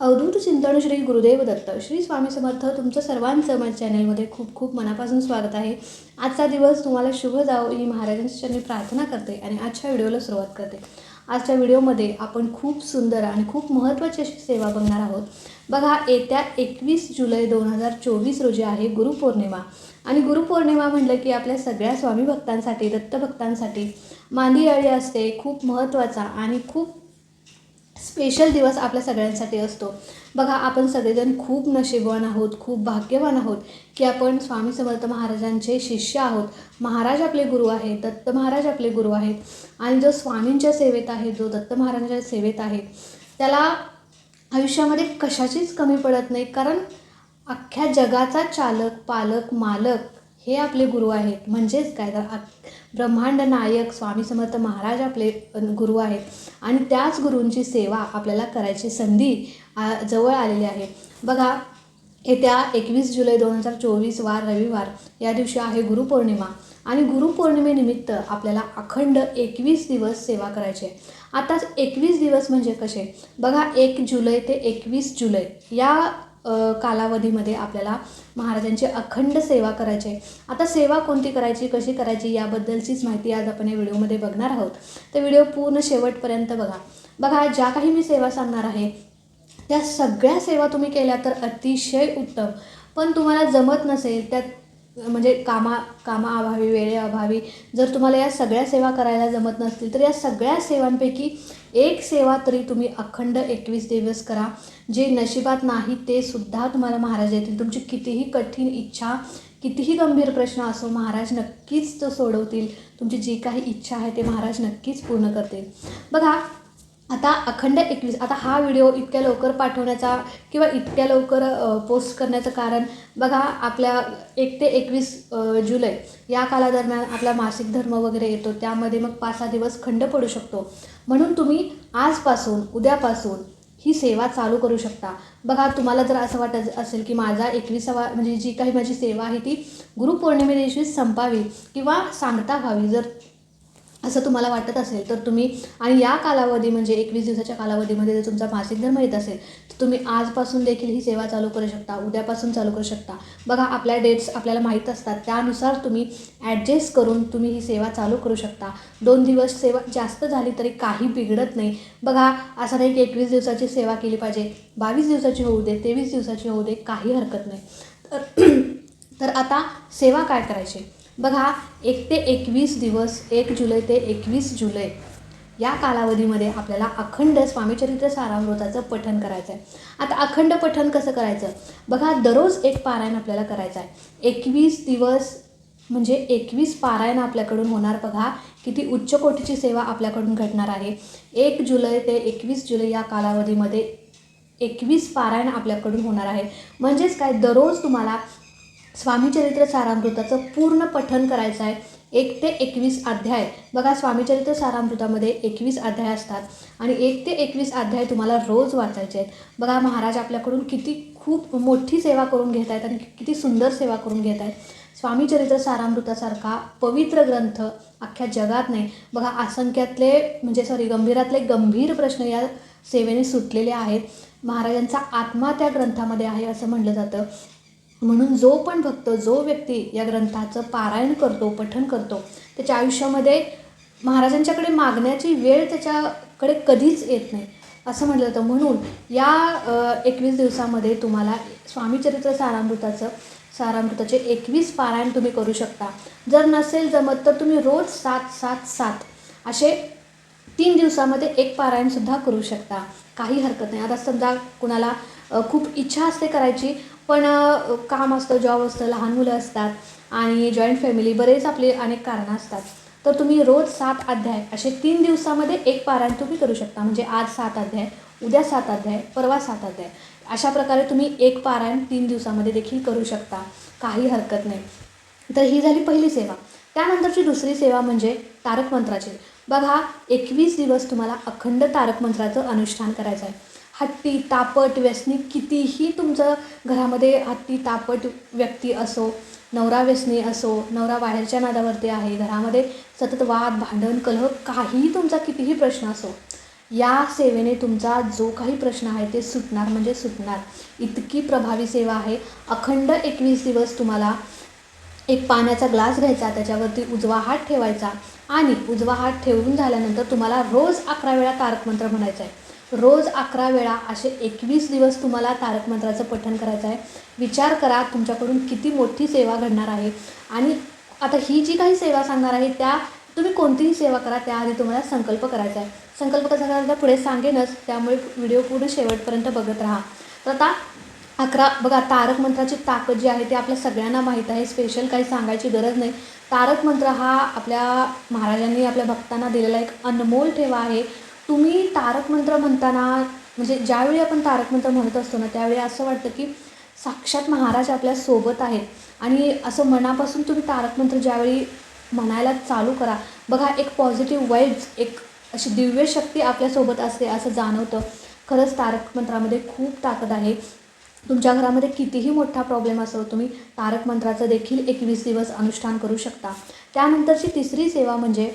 अवधूत चिंतन श्री गुरुदेव दत्त. श्री स्वामी समर्थ तुमचं सर्वांचं माझ्या चॅनलमध्ये खूप खूप मनापासून स्वागत आहे. आजचा दिवस तुम्हाला शुभ जावो ही महाराजांच्या मी प्रार्थना करते आणि आजच्या व्हिडिओला सुरुवात करते. आजच्या व्हिडिओमध्ये आपण खूप सुंदर आणि खूप महत्त्वाची अशी सेवा बघणार आहोत. बघा येत्या एकवीस जुलै दोन हजार चोवीस रोजी आहे गुरुपौर्णिमा. आणि गुरुपौर्णिमा म्हटलं की आपल्या सगळ्या स्वामी भक्तांसाठी दत्तभक्तांसाठी मांदियाळी असते खूप महत्त्वाचा आणि खूप स्पेशल दिवस आपल्या सगळ्यांसाठी असतो. बघा आपण सगळेजण खूप नशीबवान आहोत खूप भाग्यवान आहोत की आपण स्वामी समर्थ महाराजांचे शिष्य आहोत. महाराज आपले गुरु आहेत दत्त महाराज आपले गुरु आहेत. आणि जो स्वामींच्या सेवेत आहे जो दत्त महाराजांच्या सेवेत आहे त्याला आयुष्यामध्ये कशाचीच कमी पडत नाही. कारण अख्ख्या जगाचा चालक पालक मालक हे आपले गुरु आहेत. म्हणजेच काय? तर ब्रह्मांड नायक स्वामी समर्थ महाराज आपले गुरु आहेत. आणि त्याच गुरूंची सेवा आपल्याला करायची संधी जवळ आलेली आहे. बघा येत्या एकवीस जुलै दोन हजार चोवीस वार रविवार या दिवशी आहे गुरुपौर्णिमा. आणि गुरुपौर्णिमेनिमित्त आपल्याला अखंड एकवीस दिवस सेवा करायची आहे. आताच एकवीस दिवस म्हणजे कसे? बघा एक जुलै ते एकवीस जुलै. या कालावधीमध्ये आपल्याला महाराजांची अखंड सेवा करायची आहे. आता सेवा कोणती करायची कशी करायची याबद्दलचीच माहिती आज आपण या व्हिडिओमध्ये बघणार आहोत. तर व्हिडिओ पूर्ण शेवटपर्यंत बघा. बघा ज्या काही मी सेवा सांगणार आहे त्या सगळ्या सेवा तुम्ही केल्या तर अतिशय उत्तम. पण तुम्हाला जमत नसेल त्यात म्हणजे कामा कामाअभावी वेळेअभावी जर तुम्हाला या सगळ्या सेवा करायला जमत नसतील तर या सगळ्या सेवांपैकी एक सेवा तरी तुम्ही अखंड एकवीस दिवस करा. जे नशिबात नाही ते सुद्धा तुम्हाला महाराज येतील. तुमची कितीही कठीण इच्छा कितीही गंभीर प्रश्न असो महाराज नक्कीच तो सोडवतील. तुमची जी काही इच्छा आहे ते महाराज नक्कीच पूर्ण करतील. बघा आता अखंड एकवीस आता हा व्हिडिओ इतक्या लवकर पाठवण्याचा किंवा इतक्या लवकर पोस्ट करण्याचं कारण बघा आपल्या एक ते एकवीस जुलै या कालादरम्यान आपला मासिक धर्म वगैरे येतो. त्यामध्ये मग पाच सहा दिवस खंड पडू शकतो. म्हणून तुम्ही आजपासून उद्यापासून ही सेवा चालू करू शकता. बघा तुम्हाला जर असं वाटत असेल की माझा एकविसावा म्हणजे जी काही माझी सेवा आहे ती गुरुपौर्णिमे दिवशी संपावी किंवा सांगता व्हावी जर असं तुम्हाला वाटत असेल तर तुम्ही आणि या कालावधी म्हणजे एकवीस दिवसाच्या कालावधीमध्ये जर तुमचा मासिक धर्म येत असेल तर तुम्ही आजपासून देखील ही सेवा चालू करू शकता उद्यापासून चालू करू शकता. बघा आपल्या डेट्स आपल्याला माहीत असतात त्यानुसार तुम्ही ॲडजस्ट करून तुम्ही ही सेवा चालू करू शकता. दोन दिवस सेवा जास्त झाली तरी काही बिघडत नाही. बघा असं नाही की एकवीस दिवसाची सेवा केली पाहिजे बावीस दिवसाची होऊ दे तेवीस दिवसाची होऊ दे काही हरकत नाही. तर तर आता सेवा काय करायची? बघा एक ते एकवीस दिवस एक जुलै ते एकवीस जुलै. या कालावधीमध्ये आपल्याला अखंड स्वामीचरित्र सारामृताचं पठण करायचं आहे आता अखंड पठण कसं करायचं? बघा दररोज एक पारायण आपल्याला करायचं आहे एकवीस दिवस म्हणजे एकवीस पारायण आपल्याकडून होणार बघा. किती उच्च कोटीची सेवा आपल्याकडून घडणार आहे. एक जुलै ते एकवीस जुलै या कालावधीमध्ये एकवीस पारायण आपल्याकडून होणार आहे. म्हणजेच काय? दररोज तुम्हाला स्वामीचरित्र सारामृताचं पूर्ण पठन करायचं आहे. एक ते एकवीस अध्याय. बघा स्वामीचरित्र सारामृतामध्ये एकवीस अध्याय असतात आणि एक ते एकवीस अध्याय तुम्हाला रोज वाचायचे आहेत. बघा महाराज आपल्याकडून किती खूप मोठी सेवा करून घेत आहेत आणि किती सुंदर सेवा करून घेत आहेत. स्वामीचरित्र सारामृतासारखा पवित्र ग्रंथ अख्ख्या जगात नाही. बघा असंख्यातले म्हणजे सॉरी गंभीरातले गंभीर प्रश्न या सेवेने सुटलेले आहेत. महाराजांचा आत्मा त्या ग्रंथामध्ये आहे असं म्हटलं जातं. म्हणून जो पण भक्त जो व्यक्ती या ग्रंथाचं पारायण करतो पठन करतो त्याच्या आयुष्यामध्ये महाराजांच्याकडे मागण्याची वेळ त्याच्याकडे कधीच येत नाही. असं म्हटलं जातं. म्हणून या एकवीस दिवसामध्ये तुम्हाला स्वामीचरित्र सारामृताचं सारामृताचे एकवीस पारायण तुम्ही करू शकता. जर नसेल जमत तर तुम्ही रोज सात सात सात असे तीन दिवसामध्ये एक पारायणसुद्धा करू शकता. काही हरकत नाही. आता समजा कुणाला खूप इच्छा असते करायची पण काम असतं जॉब असतं लहान मुलं असतात आणि जॉईंट फॅमिली बरेच आपले अनेक कारणं असतात. तर तुम्ही रोज सात अध्याय असे तीन दिवसामध्ये एक पारायण तुम्ही करू शकता. म्हणजे आज सात अध्याय उद्या सात अध्याय परवा सात अध्याय. अशा प्रकारे तुम्ही एक पारायण तीन दिवसामध्ये देखील करू शकता. काही हरकत नाही. तर ही झाली पहिली सेवा. त्यानंतरची दुसरी सेवा म्हणजे तारक मंत्राची बघा एकवीस दिवस तुम्हाला अखंड तारक मंत्राचं अनुष्ठान करायचं आहे हट्टी तापट व्यसनी कितीही तुमचं घरामध्ये हट्टी तापट व्यक्ती असो नवरा व्यसनी असो नवरा बाहेरच्या नादावरती आहे घरामध्ये सतत वाद भांडण कलह काहीही तुमचा कितीही प्रश्न असो या सेवेने तुमचा जो काही प्रश्न आहे ते सुटणार म्हणजे सुटणार. इतकी प्रभावी सेवा आहे. अखंड एकवीस दिवस तुम्हाला एक पाण्याचा ग्लास घ्यायचा त्याच्यावरती उजवा हात ठेवायचा आणि उजवा हात ठेवून झाल्यानंतर तुम्हाला रोज अकरा वेळा तारकमंत्र म्हणायचा आहे रोज अकरा वेळा असे एकवीस दिवस तुम्हाला तारक मंत्राचं पठण करायचं आहे. विचार करा तुमच्याकडून किती मोठी सेवा घडणार आहे. आणि आता ही जी काही सेवा सांगणार आहे त्या तुम्ही कोणतीही सेवा करा त्याआधी तुम्हाला संकल्प करायचा आहे. संकल्प कसा करायचा? पुढे सांगेनच त्यामुळे व्हिडिओ पूर्ण शेवटपर्यंत बघत राहा. तर आता अकरा बघा तारक मंत्राची ताकद जी आहे ती आपल्या सगळ्यांना माहीत आहे. स्पेशल काही सांगायची गरज नाही. तारक मंत्र हा आपल्या महाराजांनी आपल्या भक्तांना दिलेला एक अनमोल ठेवा आहे. तुम्ही तारक मंत्र म्हणताना म्हणजे ज्यावेळी आपण तारक मंत्र म्हणत असतो ना त्यावेळी असं वाटतं की साक्षात महाराज आपल्यासोबत आहेत. आणि असं मनापासून तुम्ही तारक मंत्र ज्यावेळी म्हणायला चालू करा बघा एक पॉझिटिव्ह वाईब्स एक अशी दिव्य शक्ती आपल्यासोबत असते असं जाणवतं. खरंच तारक मंत्रामध्ये खूप ताकद आहे. तुमच्या घरामध्ये कितीही मोठा प्रॉब्लेम असो तुम्ही तारक मंत्राचं देखील एकवीस दिवस अनुष्ठान करू शकता. त्यानंतरची तिसरी सेवा म्हणजे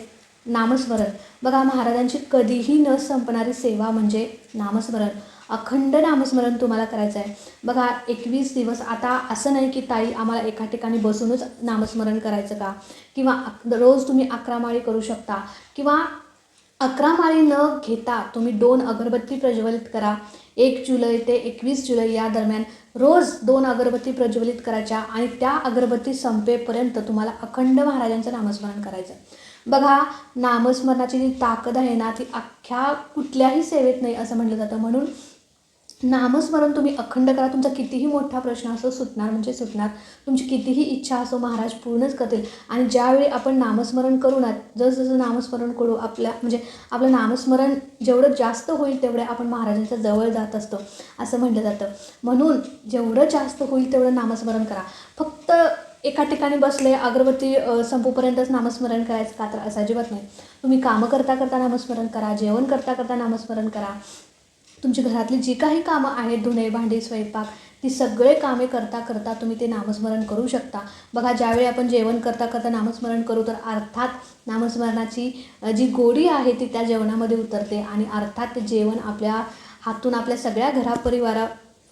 नामस्मरण. बघा महाराजांची कधीही न संपणारी सेवा म्हणजे नामस्मरण. अखंड नामस्मरण तुम्हाला करायचं आहे. बघा एकवीस दिवस आता असं नाही की ताई आम्हाला एका ठिकाणी बसूनच नामस्मरण करायचं का? किंवा रोज तुम्ही अकरा माळी करू शकता. किंवा अकरा माळी न घेता तुम्ही दोन अगरबत्ती प्रज्वलित करा. एक जुलै ते एकवीस जुलै या दरम्यान रोज दोन अगरबत्ती प्रज्वलित करायच्या आणि त्या अगरबत्ती संपेपर्यंत तुम्हाला अखंड महाराजांचं नामस्मरण करायचं बघा नामस्मरणाची जी ताकद आहे ना ती अख्ख्या कुठल्याही सेवेत नाही असं म्हटलं जातं. म्हणून नामस्मरण तुम्ही अखंड करा. तुमचा कितीही मोठा प्रश्न असो सुटणार म्हणजे सुटणार. तुमची कितीही इच्छा असो महाराज पूर्णच करतील. आणि ज्यावेळी आपण नामस्मरण करू ना जसजसं नामस्मरण करू आपल्या म्हणजे आपलं नामस्मरण जेवढं जास्त होईल तेवढं आपण महाराजांच्या जवळ जात असतो असं म्हटलं जातं. म्हणून जेवढं जास्त होईल तेवढं नामस्मरण करा. फक्त एका ठिकाणी बसले अगरबत्ती संपूपर्यंतच नामस्मरण करायचं का तर असं अजिबात नाही. तुम्ही कामं करता करता नामस्मरण करा जेवण करता करता नामस्मरण करा. तुमची घरातली जी काही कामं आहेत धुणे भांडी स्वयंपाक ती सगळे कामे करता करता तुम्ही ते नामस्मरण करू शकता. बघा ज्यावेळी आपण जेवण करता करता नामस्मरण करू तर अर्थात नामस्मरणाची जी गोडी आहे ती त्या जेवणामध्ये उतरते आणि अर्थात ते जेवण आपल्या हातून आपल्या सगळ्या घरापरिवारा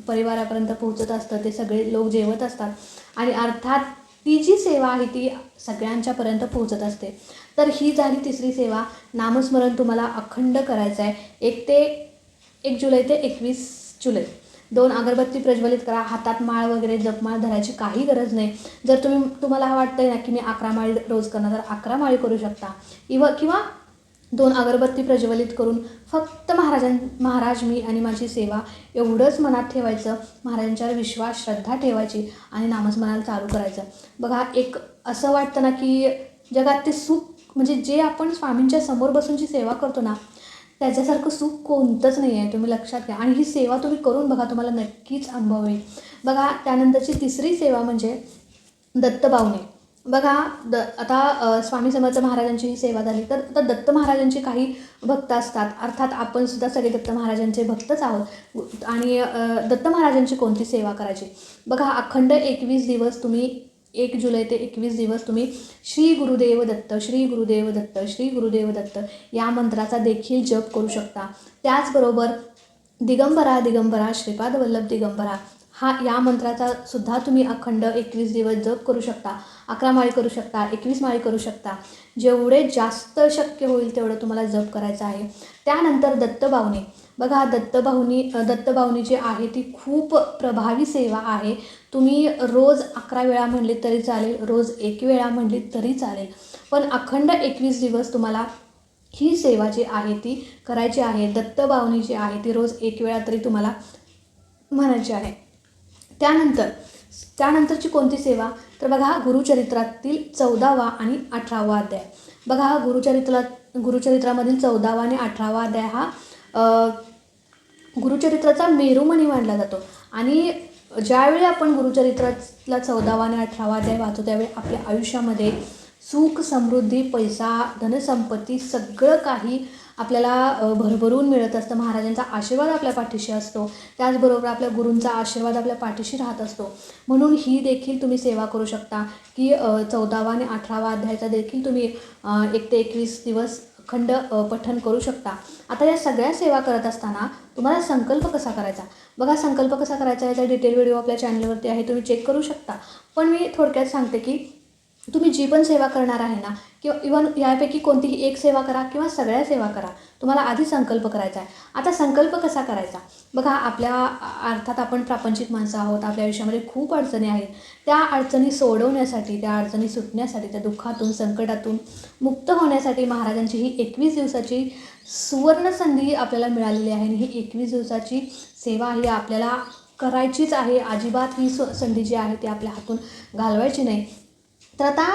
परिवारापर्यंत पोहोचत असतं ते सगळे लोक जेवत असतात. आणि अर्थात ती जी सेवा आहे ती सगळ्यांच्यापर्यंत पोहोचत असते. तर ही झाली तिसरी सेवा. नामस्मरण तुम्हाला अखंड करायचं आहे एक ते एक जुलै ते एकवीस जुलै. दोन अगरबत्ती प्रज्वलित करा. हातात माळ वगैरे जपमाळ धरायची काही गरज नाही. जर तुम्ही तुम्हाला वाटतं वाटतंय ना की मी अकरा माळी रोज करणार तर अकरा माळी करू शकता. इव किंवा दोन अगरबत्ती प्रज्वलित करून फक्त महाराजां महाराज मी आणि माझी सेवा एवढंच मनात ठेवायचं महाराजांच्यावर विश्वास श्रद्धा ठेवायची आणि नामस्मरण चालू करायचं. बघा एक असं वाटतं ना की जगात ते सुख म्हणजे जे आपण स्वामींच्या समोर बसून जी सेवा करतो ना त्याच्यासारखं सुख कोणतंच नाही आहे तुम्ही लक्षात घ्या. आणि ही सेवा तुम्ही करून बघा तुम्हाला नक्कीच अनुभव येईल. बघा त्यानंतरची तिसरी सेवा म्हणजे दत्तबावणे बघा द आता स्वामी समर्थ महाराजांची ही सेवा झाली तर आता दत्त महाराजांचे काही भक्त असतात. अर्थात आपण सुद्धा सगळे दत्त महाराजांचे भक्तच आहोत. आणि दत्त महाराजांची कोणती सेवा करायची? बघा अखंड एकवीस दिवस तुम्ही एक जुलै ते एकवीस दिवस तुम्ही श्री गुरुदेव दत्त श्री गुरुदेव दत्त श्री गुरुदेव दत्त या मंत्राचा देखील जप करू शकता. त्याचबरोबर दिगंबरा दिगंबरा श्रीपाद वल्लभ दिगंबरा हा या मंत्राचा सुद्धा तुम्ही अखंड एकवीस दिवस जप करू शकता अकरा माळी करू शकता एकवीस माळी करू शकता. जेवढे जास्त शक्य होईल तेवढं तुम्हाला जप करायचं आहे. त्यानंतर दत्तबावनी बघा दत्तबाहुनी दत्तबाहुनी जी आहे ती खूप प्रभावी सेवा आहे. तुम्ही रोज अकरा वेळा म्हणली तरी चालेल रोज एक वेळा म्हणली तरी चालेल. पण अखंड एकवीस दिवस तुम्हाला ही सेवा जी आहे ती करायची आहे दत्तबावनी जी आहे ती रोज एक वेळा तरी तुम्हाला म्हणायची आहे. त्यानंतर त्यानंतरची कोणती सेवा? तर बघा गुरुचरित्रातील चौदावा आणि अठरावा अध्याय. बघा हा गुरुचरित्रात गुरुचरित्रामधील चौदावा आणि अठरावा अध्याय हा गुरुचरित्राचा मेरुमणी मानला जातो. आणि ज्यावेळी आपण गुरुचरित्रातला चौदावा आणि अठरावा अध्याय वाचतो त्यावेळी आपल्या आयुष्यामध्ये सुख समृद्धी पैसा धनसंपत्ती सगळं काही आपल्याला भरभरून मिळत असतं. महाराजांचा आशीर्वाद आपल्या पाठीशी असतो. त्याचबरोबर आपल्या गुरूंचा आशीर्वाद आपल्या पाठीशी राहत असतो. म्हणून ही देखील तुम्ही सेवा करू शकता की चौदावा आणि अठरावा अध्यायाचा देखील तुम्ही एक ते एकवीस दिवस खंड पठन करू शकता. आता या सगळ्या सेवा करत असताना तुम्हाला संकल्प कसा करायचा? बघा संकल्प कसा करायचा? याचा डिटेल व्हिडिओ आपल्या चॅनलवरती आहे तुम्ही चेक करू शकता. पण मी थोडक्यात सांगते की तुम्ही जी पण सेवा करणार आहे ना किंवा इवन यापैकी कोणतीही एक सेवा करा किंवा सगळ्या सेवा करा तुम्हाला आधी संकल्प करायचा आहे. आता संकल्प कसा करायचा? बघा आपल्या अर्थात आपण प्रापंचिक माणसं आहोत आपल्या आयुष्यामध्ये खूप अडचणी आहेत. त्या अडचणी सोडवण्यासाठी त्या अडचणी सुटण्यासाठी त्या दुःखातून संकटातून मुक्त होण्यासाठी महाराजांची ही एकवीस दिवसाची सुवर्ण संधी आपल्याला मिळालेली आहे आणि ही एकवीस दिवसाची सेवा ही आपल्याला करायचीच आहे. अजिबात ही स संधी जी आहे ती आपल्या हातून घालवायची नाही. तर आता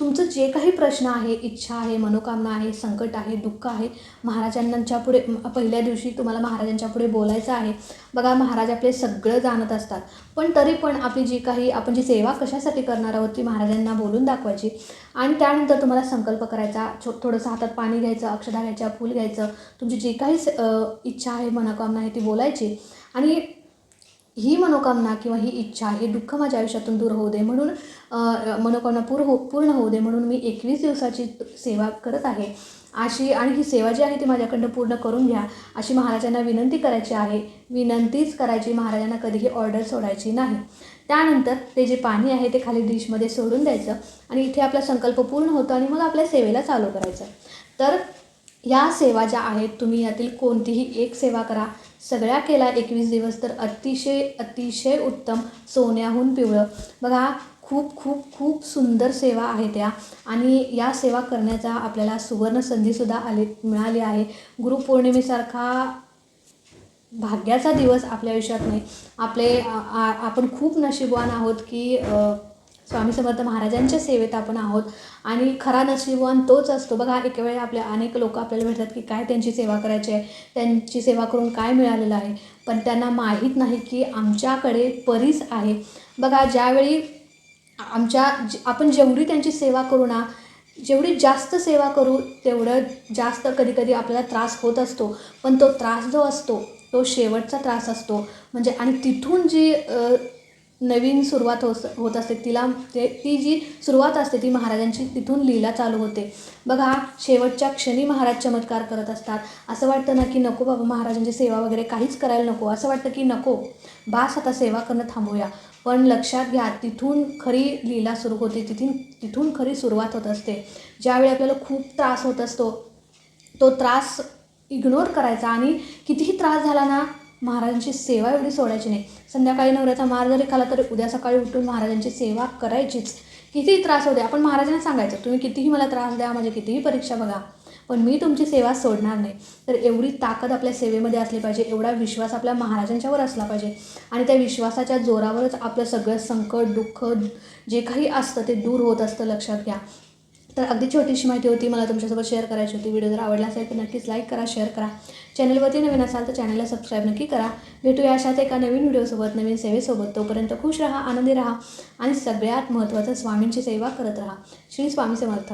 तुमचं जे काही प्रश्न आहे इच्छा आहे मनोकामना आहे संकट आहे दुःख आहे महाराजांच्या पुढे पहिल्या दिवशी तुम्हाला महाराजांच्या पुढे बोलायचं आहे. बघा महाराज आपले सगळं जाणत असतात. पण तरी पण आपली जी काही आपण जी सेवा कशासाठी करणार आहोत ती महाराजांना बोलून दाखवायची. आणि त्यानंतर तुम्हाला संकल्प करायचा छो थोडंसं हातात पाणी घ्यायचं अक्षदा घ्यायच्या फूल घ्यायचं तुमची जी काही स- इच्छा आहे मनोकामना आहे ती बोलायची. आणि ही मनोकामना किंवा ही इच्छा हे दुःख माझ्या आयुष्यातून दूर होऊ दे म्हणून मनोकामना पूर हो पूर्ण होऊ दे म्हणून मी एकवीस दिवसाची सेवा करत आहे. अशी आणि ही सेवा जी आहे ती माझ्याकडनं पूर्ण करून घ्या. अशी महाराजांना विनंती करायची आहे. विनंतीच करायची महाराजांना कधीही ऑर्डर सोडायची नाही. त्यानंतर ते जे पाणी आहे ते खाली डिशमध्ये सोडून द्यायचं. आणि इथे आपला संकल्प पूर्ण होतो आणि मग आपल्या सेवेला चालू करायचं. तर या सेवा ज्या आहेत तुम्ही यातील कोणतीही एक सेवा करा. सगळ्या केला एकवीस दिवस तर अतिशय अतिशय उत्तम सोन्याहून पिवळं. बघा खूप खूप खूप सुंदर सेवा आहे त्या आणि या सेवा करण्याचा आपल्याला सुवर्ण संधीसुद्धा आली मिळाली आहे. गुरुपौर्णिमेसारखा भाग्याचा दिवस आपल्या आयुष्यात नाही. आपले आ- आपण खूप नशीबवान आहोत की स्वामी समर्थ महाराजांच्या सेवेत आपण आहोत. आणि खरा नशीबवान तोच असतो. बघा एक वेळ आपल्या अनेक लोक आपल्याला भेटतात की काय त्यांची सेवा करायची आहे त्यांची सेवा करून काय मिळालेलं आहे. पण त्यांना माहीत नाही की आमच्याकडे परीस आहे. बघा ज्यावेळी आमच्या ज- आपण जेवढी त्यांची सेवा करू ना जेवढी जास्त सेवा करू तेवढं जास्त कधीकधी आपल्याला त्रास होत असतो. पण तो त्रास जो असतो तो शेवटचा त्रास असतो. म्हणजे आणि तिथून जी नवीन सुरुवात होत होत असते. तिला ते ती जी सुरुवात असते ती महाराजांची तिथून लीला चालू होते. बघा शेवटच्या क्षणी महाराज चमत्कार करत असतात. असं वाटतं ना की नको बाबा महाराजांची सेवा वगैरे काहीच करायला नको. असं वाटतं की नको बास आता सेवा करणं थांबूया. पण लक्षात घ्या तिथून खरी लीला सुरू होते. तिथून तिथून खरी सुरुवात होत असते. ज्यावेळी आपल्याला खूप त्रास होत असतो तो त्रास इग्नोर करायचा. आणि कितीही त्रास झाला ना महाराजांची सेवा एवढी सोडायची नाही. संध्याकाळी नवऱ्याचा मार जरी खाला तरी उद्या सकाळी उठून महाराजांची सेवा करायचीच. कितीही त्रास होते आपण महाराजांना सांगायचं तुम्ही कितीही मला त्रास द्या माझी कितीही परीक्षा बघा पण मी तुमची सेवा सोडणार नाही. तर एवढी ताकद आपल्या सेवेमध्ये असली पाहिजे एवढा विश्वास आपल्या महाराजांच्यावर असला पाहिजे. आणि त्या विश्वासाच्या जोरावरच आपलं सगळं संकट दुःख जे काही असतं ते दूर होत असतं लक्षात घ्या. तर अगदी छोटीशी माहिती होती मला तुमच्यासोबत शेअर करायची होती. व्हिडिओ जर आवडला असेल तर नक्कीच लाईक करा शेअर करा. चॅनलवरती नवीन असाल तर चॅनलला सबस्क्राईब नक्की करा. भेटूया अशाच एका नवीन व्हिडिओसोबत नवीन सेवेसोबत. तोपर्यंत खुश राहा आनंदी राहा आणि सगळ्यात महत्त्वाचं स्वामींची सेवा करत राहा. श्री स्वामी समर्थ.